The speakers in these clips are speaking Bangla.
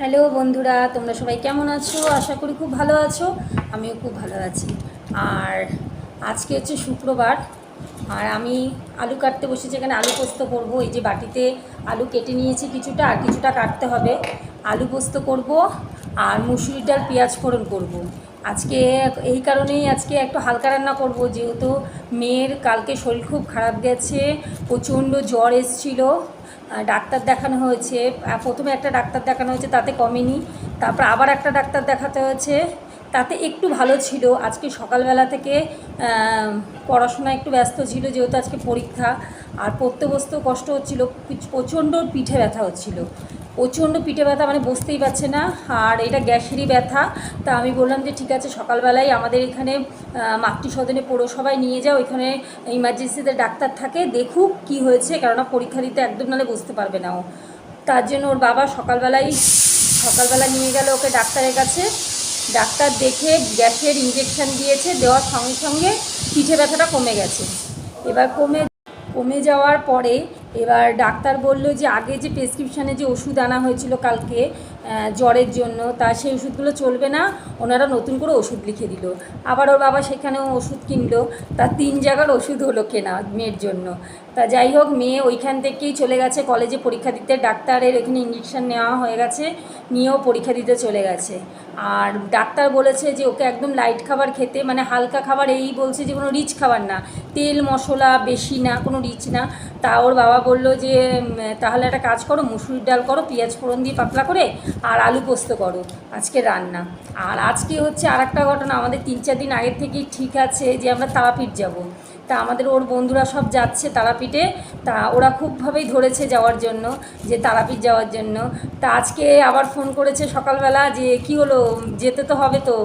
হ্যালো বন্ধুরা, তোমরা সবাই কেমন আছো? আশা করি খুব ভালো আছো, আমিও খুব ভালো আছি। আর আজকে হচ্ছে শুক্রবার, আর আমি আলু কাটতে বসেছি, এখানে আলু পোস্ত করব। এই যে বাটিতে আলু কেটে নিয়েছি কিছুটা, আর কিছুটা কাটতে হবে। আলু পোস্ত করব, আর মুসুরি ডাল পেঁয়াজ ফোড়ন করব। আজকে এই কারণেই আজকে একটু হালকা রান্না করব, যেহেতু মেয়ের কালকে শরীর খুব খারাপ গেছে, প্রচণ্ড জ্বর এসেছিল। ডাক্তার দেখানো হয়েছে। প্রথমে একটা ডাক্তার দেখানো হয়েছে, তাতে কমেনি। তারপর আবার একটা ডাক্তার দেখাতে হয়েছে, তাতে একটু ভালো ছিল। আজকে সকালবেলা থেকে পড়াশোনা একটু ব্যস্ত ছিল, যেহেতু আজকে পরীক্ষা। আর পড়তে বসতেও কষ্ট হচ্ছিল, প্রচণ্ড পিঠে ব্যথা হচ্ছিল। প্রচণ্ড পিঠে ব্যথা মানে বসতেই পারছে না। আর এটা গ্যাসেরই ব্যথা। তা আমি বললাম যে ঠিক আছে সকালবেলায় আমাদের এখানে আহ, মাতৃ সদনে পৌরসভায় নিয়ে যাও। এখানে ইমার্জেন্সিতে ডাক্তার থাকে দেখুক কি হয়েছে। কেননা পরীক্ষা দিতে একদম নাহলে বসতে পারবে না ও। তার জন্য ওর বাবা সকালবেলায় সকালবেলা নিয়ে গেল ওকে ডাক্তারের কাছে। ডাক্তার দেখে গ্যাসের ইঞ্জেকশন দিয়েছে দেওয়ার সঙ্গে সঙ্গে পিঠে ব্যথাটা কমে গেছে। এবার কমে কমে যাওয়ার পরে এবার ডাক্তার বলল যে আগে যে প্রেসক্রিপশানে যে ওষুধ আনা হয়েছিল কালকে জ্বরের জন্য, তা সেই ওষুধগুলো চলবে না। ওনারা নতুন করে ওষুধ লিখে দিল। আবার ওর বাবা সেখানেও ওষুধ কিনলো। তা তিন জায়গার ওষুধ হলো কেনা মেয়ের জন্য। তা যাই হোক, মেয়ে ওইখান থেকেই চলে গেছে। কলেজে পরীক্ষা দিতে ডাক্তারের এখানে ইঞ্জেকশান নেওয়া হয়ে গেছে। নিয়েও পরীক্ষা দিতে চলে গেছে। আর ডাক্তার বলেছে যে, ওকে একদম লাইট খাবার খেতে মানে হালকা খাবার এই বলছে যে, কোনো রিচ খাবার না। তেল, মশলা বেশি না, কোনো রিচ না। তা ওর বাবা বলল যে তাহলে একটা কাজ করো, মুসুরির ডাল করো, পেঁয়াজ ফোড়ন দিয়ে পাতলা করে আর আলু পোস্ত করো, আজকে রান্না। আর আজকে হচ্ছে আর একটা ঘটনা, আমাদের তিন চার দিন আগের থেকেই ঠিক আছে যে আমরা তারাপীঠ যাব। তা আমাদের ওর বন্ধুরা সব যাচ্ছে তারাপীঠে। তা ওরা খুবভাবেই ধরেছে যাওয়ার জন্য, যে তারাপীঠ যাওয়ার জন্য। তা আজকে আবার ফোন করেছে সকালবেলা যে, কি হলো? যেতে তো হবে তো।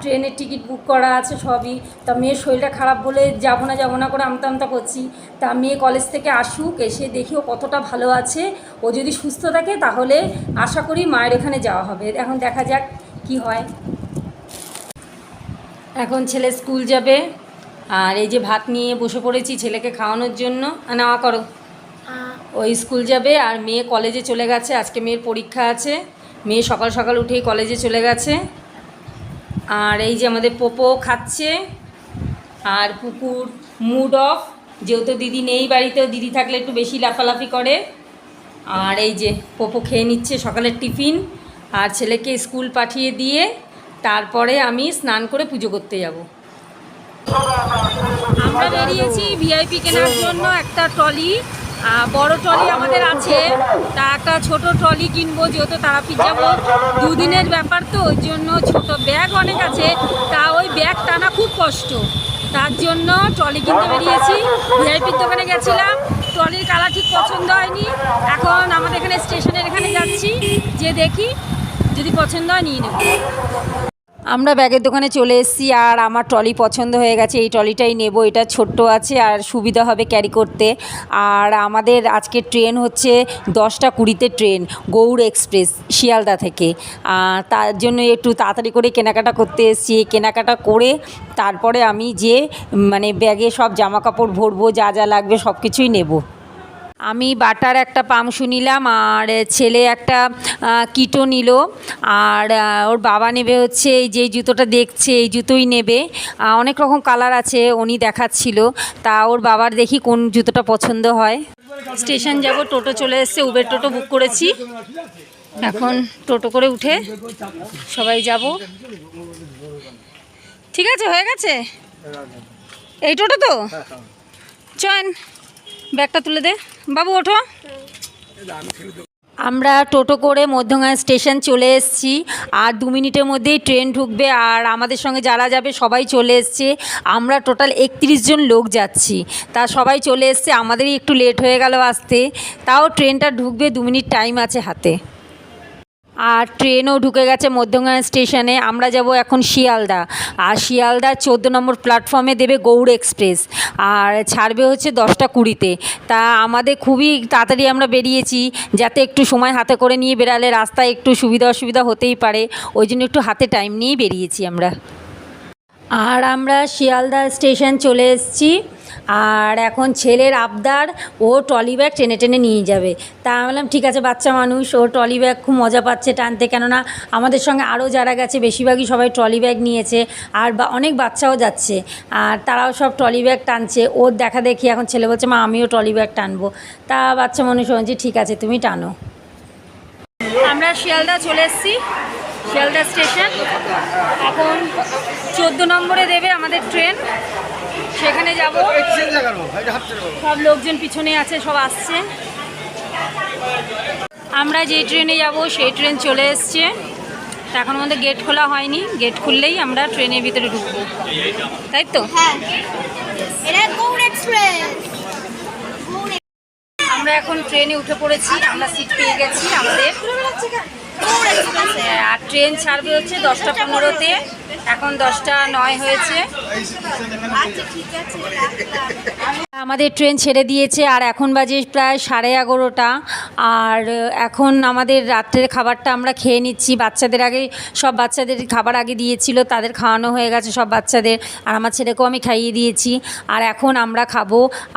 ট্রেনের টিকিট বুক করা আছে সবই। তা মেয়ের শরীরটা খারাপ বলে যাব না যাব না করে আমতা আমতা করছি। তা মেয়ে কলেজ থেকে আসুক, এসে দেখি ও কতটা ভালো আছে। ও যদি সুস্থ থাকে তাহলে আশা করি মায়ের এখানে যাওয়া হবে। এখন দেখা যাক কি হয়। এখন ছেলে স্কুল যাবে। আর এই যে ভাত নিয়ে বসে পড়েছি ছেলেকে খাওয়ানোর জন্য নেওয়া করো। ওই স্কুল যাবে আর মেয়ে কলেজে চলে গেছে আজকে মেয়ের পরীক্ষা আছে। মেয়ে সকাল সকাল উঠেই কলেজে চলে গেছে। আর এই যে আমাদের পোপো খাচ্ছে আর কুকুর মুড অফ যেহেতু দিদি নেই বাড়িতেও দিদি থাকলে একটু বেশি লাফালাফি করে। আর এই যে পোপো খেয়ে নিচ্ছে সকালের টিফিন আর ছেলেকে স্কুল পাঠিয়ে দিয়ে তারপরে আমি স্নান করে পুজো করতে যাব। আমরা বেরিয়েছি ভিআইপি কেনার জন্য একটা ট্রলি বড় ট্রলি আমাদের আছে। তা একটা ছোট ট্রলি কিনবো যেহেতু তারাপীঠ যাব। দুদিনের ব্যাপার তো, ওই জন্য ছোট ব্যাগ অনেক আছে। তা ওই ব্যাগ টানা খুব কষ্ট। তার জন্য ট্রলি কিনতে বেরিয়েছি। ভিআইপির দোকানে গেছিলাম। ট্রলির কালার ঠিক পছন্দ হয়নি। এখন আমাদের এখানে স্টেশনের এখানে যাচ্ছি। যে দেখি, যদি পছন্দ হয় নিয়ে নেব। আমরা ব্যাগের দোকানে চলে এসেছি আর আমার ট্রলি পছন্দ হয়ে গেছে। এই ট্রলিটাই নেব, এটা ছোট্ট আছে আর সুবিধা হবে ক্যারি করতে। আর আমাদের আজকে ট্রেন হচ্ছে দশটা কুড়িতে ট্রেন, গৌড় এক্সপ্রেস, শিয়ালদা থেকে। তার জন্য একটু তাড়াতাড়ি করে কেনাকাটা করতে এসেছি। কেনাকাটা করে তারপরে আমি যে মানে ব্যাগে সব জামা কাপড় ভরবো, যা যা লাগবে সব কিছুই নেব। আমি বাটার একটা পামসু নিলাম আর ছেলে একটা কিটো নিল আর ওর বাবা নেবে হচ্ছে এই যে জুতোটা দেখছে এই জুতোই নেবে। অনেক রকম কালার আছে উনি দেখাচ্ছিল। তা ওর বাবার দেখি কোন জুতোটা পছন্দ হয়। স্টেশন যাব টোটো চলে এসছে উবের টোটো বুক করেছি। এখন টোটো করে উঠে সবাই যাব। ঠিক আছে হয়ে গেছে? এই টোটো তো? চয়েন ব্যাগটা তুলে দে। বাবু, ওঠো। আমরা টোটো করে মধ্যঙ্গা স্টেশন চলে এসেছি। আর দু মিনিটের মধ্যেই ট্রেন ঢুকবে আর আমাদের সঙ্গে যারা যাবে সবাই চলে এসছে। আমরা টোটাল একত্রিশ জন লোক যাচ্ছি। তা সবাই চলে এসছে। আমাদেরই একটু লেট হয়ে গেল আসতে। তাও ট্রেনটা ঢুকবে দু মিনিট টাইম আছে হাতে। আর ট্রেনও ঢুকে গেছে মধ্যমগ্রাম স্টেশনে। আমরা যাব এখন শিয়ালদা। আর শিয়ালদা চোদ্দ নম্বর প্ল্যাটফর্মে দেবে গৌড় এক্সপ্রেস। আর ছাড়বে হচ্ছে দশটা কুড়িতে। তা আমাদের খুবই তাড়াতাড়ি আমরা বেরিয়েছি, যাতে একটু সময় হাতে করে নিয়ে বেরালে রাস্তায় একটু সুবিধা অসুবিধা হতেই পারে। ওই জন্য একটু হাতে টাইম নিয়েই বেরিয়েছি আমরা। আর আমরা শিয়ালদা স্টেশন চলে এসেছি। আর এখন ছেলের আবদার, ও ট্রলি ব্যাগ টেনে টেনে নিয়ে যাবে। তা আমি বললাম, ঠিক আছে, বাচ্চা মানুষ, ও ট্রলি ব্যাগ খুব মজা পাচ্ছে টানতে। কেননা, আমাদের সঙ্গে আরও যারা গেছে, বেশিরভাগই সবাই ট্রলি ব্যাগ নিয়েছে আর বা অনেক বাচ্চাও যাচ্ছে। আর তারাও সব ট্রলি ব্যাগ টানছে। ওর দেখা দেখি এখন ছেলে বলছে, মা, আমিও ট্রলি ব্যাগ টানবো। তা বাচ্চা মানুষ বলছে ঠিক আছে, তুমি টানো। আমরা শিয়ালদা চলে এসেছি, শিয়ালদা স্টেশন। এখন চোদ্দ নম্বরে দেবে আমাদের ট্রেন। সেখানে যাব। সব লোকজন পিছনে আছে সব আসছে। আমরা যে ট্রেনে যাব সেই ট্রেন চলে এসছে। তা এখন আমাদের গেট খোলা হয়নি। গেট খুললেই আমরা ট্রেনের ভিতরে ঢুকবো। তাই তো? হ্যাঁ। আমরা এখন ট্রেনে উঠে পড়েছি। আমরা সিট পেয়ে গেছি আমাদের। আর ট্রেন ছাড়বে হচ্ছে দশটা পনেরোতে। এখন দশটা নয় হয়েছে। আচ্ছা। আমাদের ট্রেন ছেড়ে দিয়েছে আর এখন বাজে প্রায় সাড়ে এগারোটা। আর এখন আমাদের রাত্রের খাবারটা আমরা খেয়ে নিচ্ছি। বাচ্চাদের আগে সব বাচ্চাদের খাবার আগে দিয়েছিল তাদের খাওয়ানো হয়ে গেছে সব বাচ্চাদের। আর আমার ছেলেকেও আমি খাইয়ে দিয়েছি। আর এখন আমরা খাব।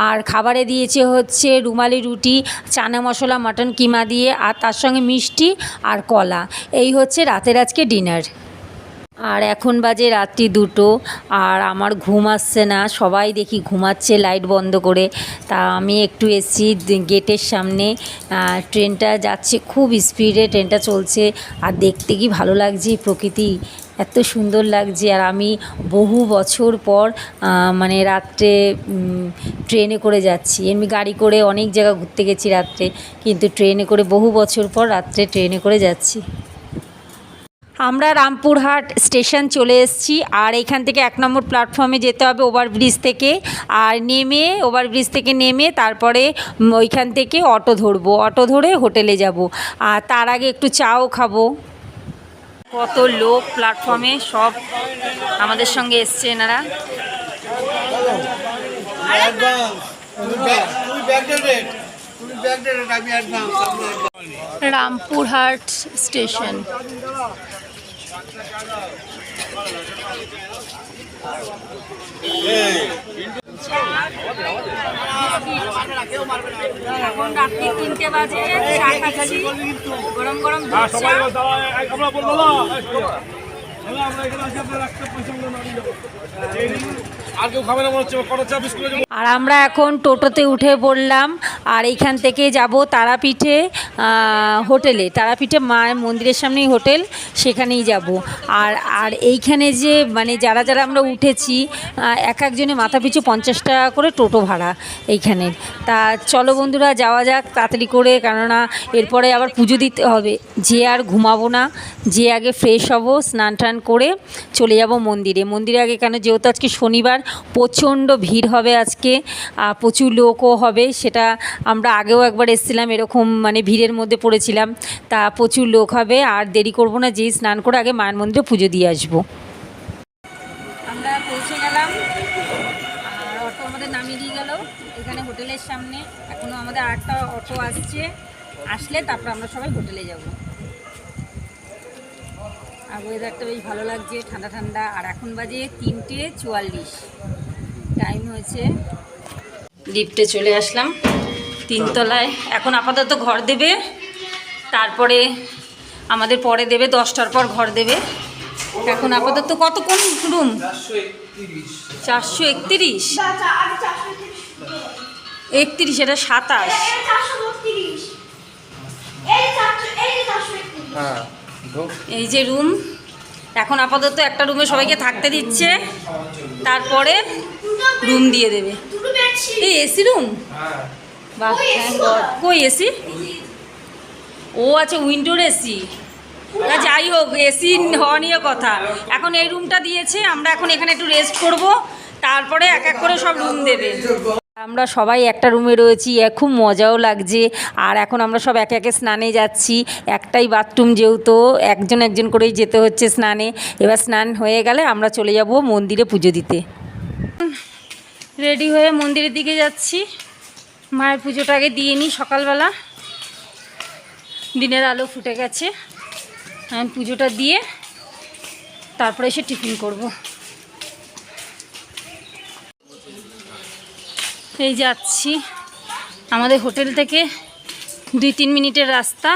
আর খাবারে দিয়েছে হচ্ছে রুমালি রুটি চানা মশলা মটন কিমা দিয়ে আর তার সঙ্গে মিষ্টি আর কলা। এই হচ্ছে রাতের আজকে ডিনার। আর এখন বাজে রাত্রি দুটো, আর আমার ঘুম আসছে না, সবাই দেখি ঘুমাচ্ছে লাইট বন্ধ করে। তা আমি একটু এসছি গেটের সামনে ট্রেনটা যাচ্ছে খুব স্পিডে ট্রেনটা চলছে। আর দেখতে কি ভালো লাগছে প্রকৃতি, এত সুন্দর লাগছে। আর আমি বহু বছর পর মানে রাত্রে ট্রেনে করে যাচ্ছি। এমনি গাড়ি করে অনেক জায়গা ঘুরতে গেছি রাত্রে, কিন্তু ট্রেনে করে বহু বছর পর রাত্রে ট্রেনে করে যাচ্ছি। আমরা রামপুরহাট স্টেশন চলে এসেছি, আর এখান থেকে এক নম্বর প্ল্যাটফর্মে যেতে হবে ওভারব্রিজ থেকে। আর নেমে, ওভারব্রিজ থেকে নেমে তারপরে ওইখান থেকে অটো ধরবো, অটো ধরে হোটেলে যাব। আর তার আগে একটু চাও খাব। কত লোক প্ল্যাটফর্মে সব আমাদের সঙ্গে এসছে এনারা। রামপুরহাট স্টেশন। এখন রাত্রি তিনটে বাজে চা। খাচ্ছি গরম গরম দুধ চা আর আমরা এখন টোটোতে উঠে পড়লাম, আর এইখান থেকে যাব তারাপীঠে হোটেলে। তারাপীঠে মায়ের মন্দিরের সামনেই হোটেল, সেখানেই যাব। আর আর এইখানে যে মানে যারা যারা আমরা উঠেছি এক একজনে মাথা পিছু পঞ্চাশ টাকা করে টোটো ভাড়া এইখানের তা চলো বন্ধুরা, যাওয়া যাক তাড়াতাড়ি করে, কেননা এরপরে আবার পুজো দিতে হবে। যে আর ঘুমাবো না, যে আগে ফ্রেশ হব স্নান টান করে চলে যাব মন্দিরে। মন্দিরে আগে কেন? যেহেতু আজকে শনিবার, প্রচণ্ড ভিড় হবে আজকে প্রচুর লোকও হবে, সেটা আমরা আগেও একবার এসেছিলাম, এরকম মানে ভিড়ের মধ্যে পড়েছিলাম, তা প্রচুর লোক হবে, আর দেরি করব না, যেই স্নান করে আগে মায়ের মন্দিরে পুজো দিয়ে আসব। আমরা পৌঁছে গেলাম, আর অটো আমাদের নামিয়ে দিয়ে গেল, এখানে হোটেলের সামনে এখনও আমাদের আরেকটা অটো আসছে, আসলে তারপর আমরা সবাই হোটেলে যাব। আর ওয়েদারটা বেশ ভালো লাগছে ঠান্ডা ঠান্ডা। আর এখন বাজে তিনটে চুয়াল্লিশ। টাইম হয়েছে। লিফটে চলে আসলাম তিনতলায়। এখন আপাতত ঘর দেবে তারপরে আমাদের পরে দেবে দশটার পর ঘর দেবে। এখন আপাতত কত কোন রুম চারশো একত্রিশ। একত্রিশ এটা সাতাশ। হ্যাঁ। এই যে রুম এখন আপাতত একটা রুমে সবাইকে থাকতে দিচ্ছে। তারপরে রুম দিয়ে দেবে। এই এসি রুম. কই এসি ও আছে উইন্ডোর এসি না যাই হোক এসি হওয়া নিয়ে কথা। এখন এই রুমটা দিয়েছে আমরা এখন এখানে একটু রেস্ট করব। তারপরে এক এক করে সব রুম দেবে। আমরা সবাই একটা রুমে রয়েছি খুব মজাও লাগছে। আর এখন আমরা সব একে একে স্নানে যাচ্ছি। একটাই বাথরুম যেহেতু, একজন একজন করেই যেতে হচ্ছে স্নানে। এবার স্নান হয়ে গেলে আমরা চলে যাব মন্দিরে পুজো দিতে। রেডি হয়ে মন্দিরের দিকে যাচ্ছি। মায়ের পুজোটা আগে দিয়ে নিই সকালবেলা। দিনের আলো ফুটে গেছে। আমি পুজোটা দিয়ে তারপরে এসে টিফিন করব। এই যাচ্ছি আমাদের হোটেল থেকে দুই তিন মিনিটের রাস্তা,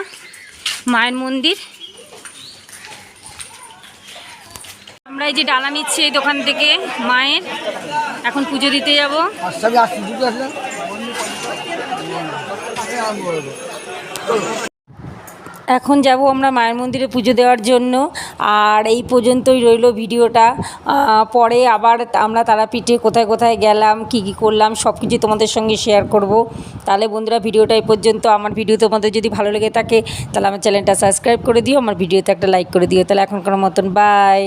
মায়ের মন্দির। আমরা এই যে ডালা নিচ্ছি এই দোকান থেকে মায়ের। এখন পুজো দিতে যাব আচ্ছা আসছি দুটো আসলে এখন যাব আমরা মায়ের মন্দিরে পুজো দেওয়ার জন্য। আর এই পর্যন্তই রইল ভিডিওটা। পরে আবার আমরা তারাপীঠে কোথায় কোথায় গেলাম, কি কি করলাম সব কিছু তোমাদের সঙ্গে শেয়ার করব। তাহলে বন্ধুরা, ভিডিওটা এই পর্যন্ত। আমার ভিডিও তোমাদের যদি ভালো লেগে থাকে, তাহলে আমার চ্যানেলটা সাবস্ক্রাইব করে দিও, আমার ভিডিওতে একটা লাইক করে দিও। তাহলে এখনকার মতন বাই